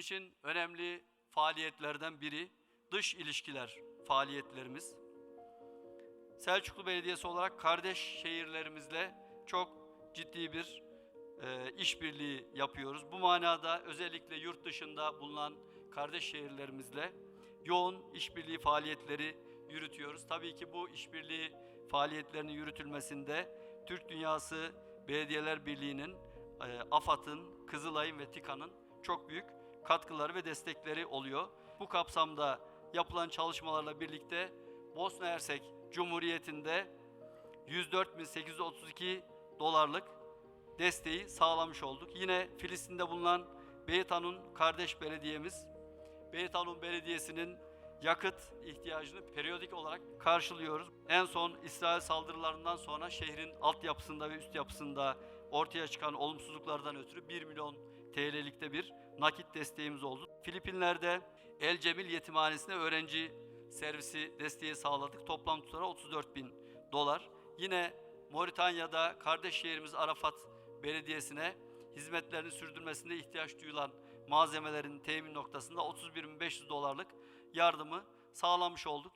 için önemli faaliyetlerden biri dış ilişkiler faaliyetlerimiz. Selçuklu Belediyesi olarak kardeş şehirlerimizle çok ciddi bir e, işbirliği yapıyoruz. Bu manada özellikle yurt dışında bulunan kardeş şehirlerimizle yoğun işbirliği faaliyetleri yürütüyoruz. Tabii ki bu işbirliği faaliyetlerinin yürütülmesinde Türk Dünyası Belediyeler Birliği'nin, e, AFAD'ın, Kızılay'ın ve TİKA'nın çok büyük katkıları ve destekleri oluyor. Bu kapsamda yapılan çalışmalarla birlikte Bosna Hersek Cumhuriyeti'nde 104.832 dolarlık desteği sağlamış olduk. Yine Filistin'de bulunan Beytanun kardeş belediyemiz, Beytanun Belediyesi'nin yakıt ihtiyacını periyodik olarak karşılıyoruz. En son İsrail saldırılarından sonra şehrin altyapısında ve üst yapısında ortaya çıkan olumsuzluklardan ötürü 1 milyon TL'likte bir nakit desteğimiz oldu. Filipinler'de El Cemil Yetimhanesi'ne öğrenci servisi desteği sağladık. Toplam tutarı 34 bin dolar. Yine Moritanya'da kardeş şehrimiz Arafat Belediyesi'ne hizmetlerini sürdürmesinde ihtiyaç duyulan malzemelerin temin noktasında 31.500 dolarlık yardımı sağlamış olduk.